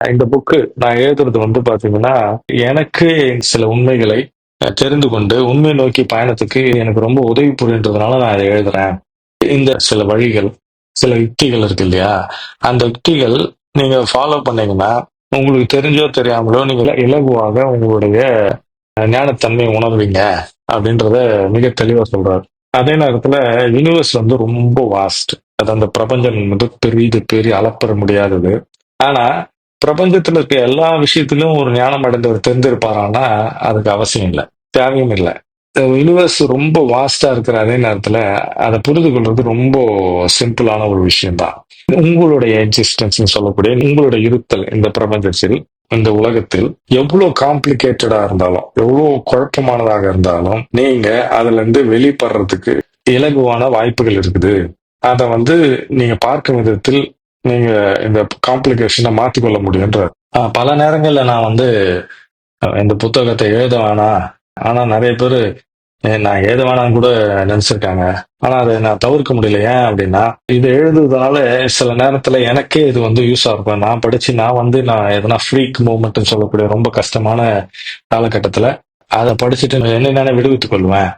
இந்த புக்கு நான் எழுதுறது வந்து பாத்தீங்கன்னா எனக்கு சில உண்மைகளை தெரிந்து கொண்டு உண்மை நோக்கி பயணத்துக்கு எனக்கு ரொம்ப உதவி புரின்றதுனால நான் அதை எழுதுறேன். இந்த சில வழிகள் சில யுக்திகள் இருக்கு இல்லையா? அந்த யுக்திகள் நீங்க ஃபாலோ பண்ணீங்கன்னா உங்களுக்கு தெரிஞ்சோ தெரியாமலோ நீங்க இலகுவாக உங்களுடைய ஞானத்தன்மையை உணர்வீங்க அப்படின்றத மிக தெளிவா சொல்றாரு. அதே நேரத்துல யூனிவர்ஸ் வந்து ரொம்ப வாஸ்ட் அது அந்த பிரபஞ்சம் வந்து பெரியது பெரிய அளப்பெற முடியாதது. ஆனா பிரபஞ்சத்துல இருக்க எல்லா விஷயத்திலும் ஒரு ஞானம் அடைந்தவர் தெரிஞ்சிருப்பாரானா அதுக்கு அவசியம் இல்லை. தேவையும் இல்லை. யூனிவர்ஸ் ரொம்ப வாஸ்டா இருக்கிற அதே நேரத்துல அதை புரிந்து கொள்றது ரொம்ப சிம்பிளான ஒரு விஷயம்தான். உங்களுடைய எக்ஸிஸ்டன்ஸ் சொல்லக்கூடிய உங்களுடைய இருத்தல் இந்த பிரபஞ்சத்தில் இந்த உலகத்தில் எவ்வளவு காம்ப்ளிகேட்டடா இருந்தாலும் எவ்வளவு குழப்பமானதாக இருந்தாலும் நீங்க அதுல இருந்து வெளிப்படுறதுக்கு இலகுவான வாய்ப்புகள் இருக்குது. அதை வந்து நீங்க பார்க்கும் விதத்தில் நீங்க இந்த காம்ப்ளிகேஷனை மாற்றிக்கொள்ள முடியுன்ற பல நேரங்கள்ல நான் வந்து இந்த புத்தகத்தை எழுத வேணாம். ஆனா நிறைய பேர் நான் எழுத வேணாம்னு கூட நினைச்சிருக்காங்க. ஆனா அதை நான் தவிர்க்க முடியல. ஏன் அப்படின்னா இது எழுதுறதுனால சில நேரத்துல எனக்கே இது வந்து யூஸா இருக்கும். நான் படிச்சு நான் வந்து நான் எதனா ஃப்ரீக் மூமெண்ட்னு சொல்லக்கூடிய ரொம்ப கஷ்டமான காலகட்டத்துல அதை படிச்சுட்டு என்னை விடுவித்துக் கொள்வேன்?